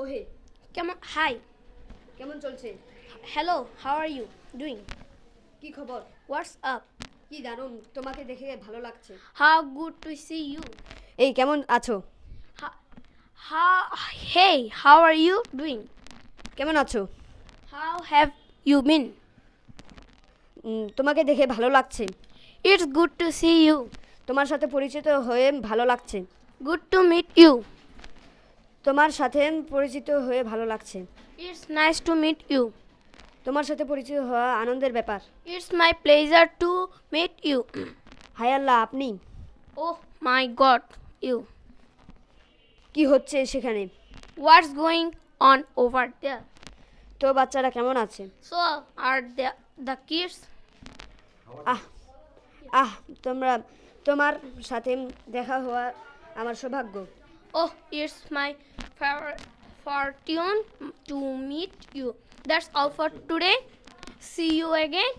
ওহে কেমন হাই কেমন চলছে? Hello how are you doing কি খবর? হোয়াটস আপ কি দারুণ তোমাকে দেখে ভালো লাগছে। How good to see you এই কেমন আছো? How hey how are you doing কেমন আছো? হাউ হ্যাভ ইউ বিন তোমাকে দেখে ভালো লাগছে। It's good to see you তোমার সাথে পরিচিত হয়ে ভালো লাগছে। গুড টু মিট ইউ তোমার সাথে পরিচিত হয়ে ভালো লাগছে। It's nice to meet you তোমার সাথে পরিচিত হওয়া আনন্দের ব্যাপার। It's my pleasure to meet you হায় আল্লাহ আপনি? ওহ মাই গড ইউ কি হচ্ছে সেখানে? What's going on over there তো বাচ্চারা কেমন আছে? So are the kids ah ah তোমরা তোমার সাথে দেখা হওয়া আমার সৌভাগ্য। Oh, it's my fortune to meet you. That's all for today. See you again